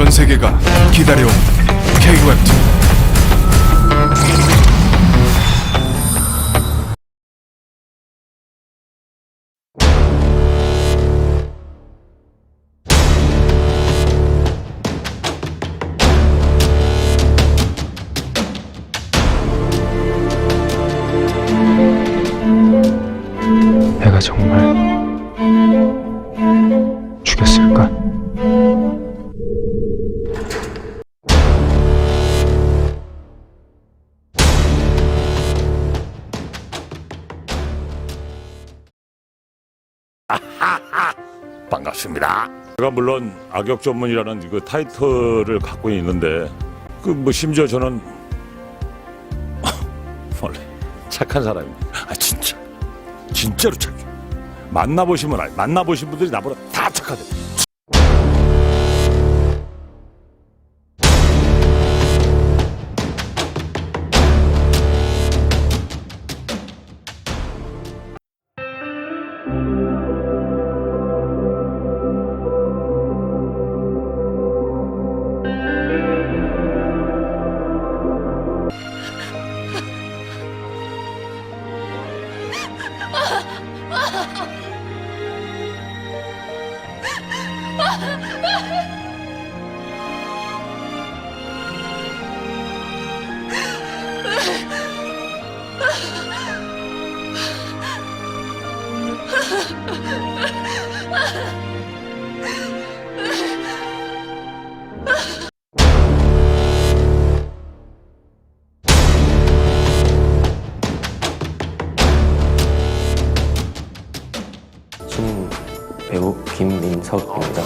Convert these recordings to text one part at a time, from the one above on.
전 세계가 기다려온 K-웹툰 내가 정말 반갑습니다. 제가 물론 악역 전문이라는 그 타이틀을 갖고 있는데 그 뭐 심지어 저는 원래 착한 사람입니다. 아 진짜 진짜로 착해. 만나보시면 알 만나보신 분들이 나보다 다 착하대. 배우 김민석입니다.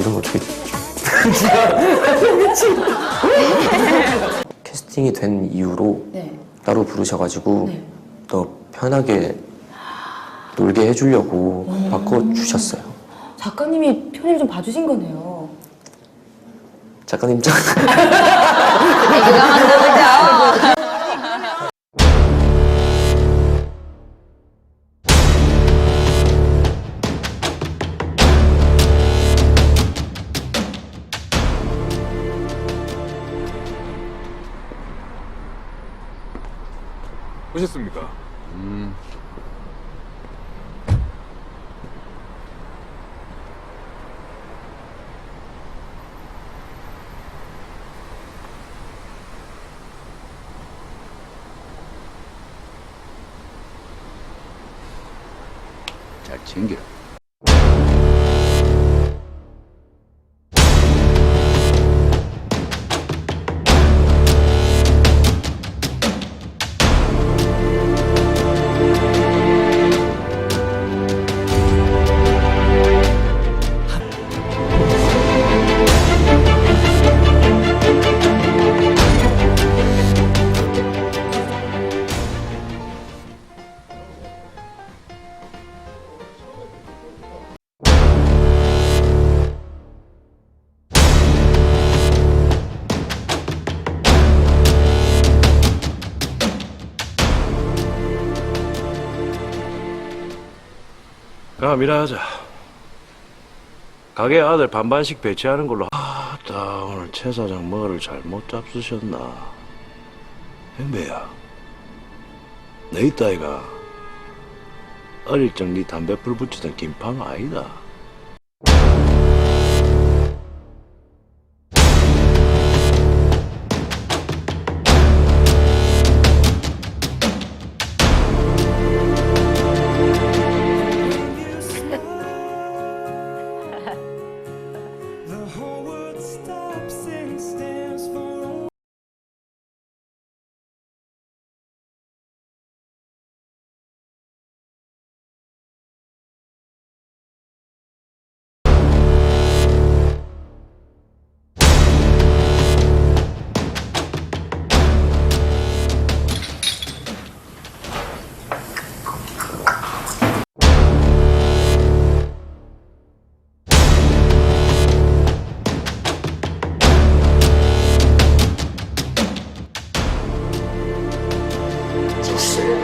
이런 거 저기 캐스팅이 된 이후로 네. 따로 부르셔가지고 네. 더 편하게 놀게 해주려고 바꿔주셨어요. 작가님이 편의를 좀 봐주신 거네요. 작가님 짱 오셨습니까? 잘 챙겨. 그럼 일하자. 가게 아들 반반씩 배치하는 걸로. 아, 나 오늘 최 사장 뭐를 잘못 잡수셨나? 행배야, 내 이따이가 어릴 적 네 담배 불 붙이던 김팡 아니다.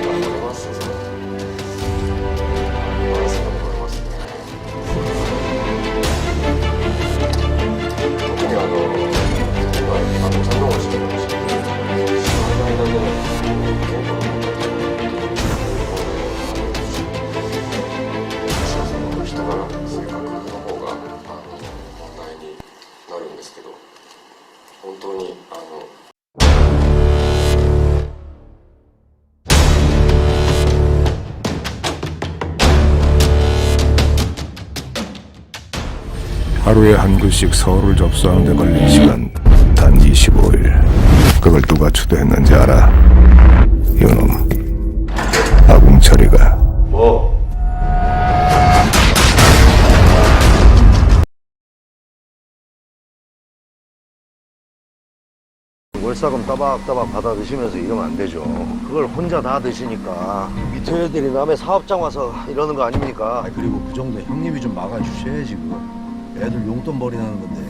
ますね。にあの、今、あの、てました。その間で、稽の人柄性格の方があの問題になるんですけど本当にあの 하루에 한 글씩 서울을 접수하는 데 걸린 시간 단 25일. 그걸 누가 주도했는지 알아? 이놈 아궁철이가 뭐? 월사금 따박따박 받아 드시면서 이러면 안 되죠. 그걸 혼자 다 드시니까 밑에 애들이 남의 사업장 와서 이러는 거 아닙니까? 그리고 그 정도 형님이 좀 막아주셔야지 그거 애들 용돈 벌이는 건데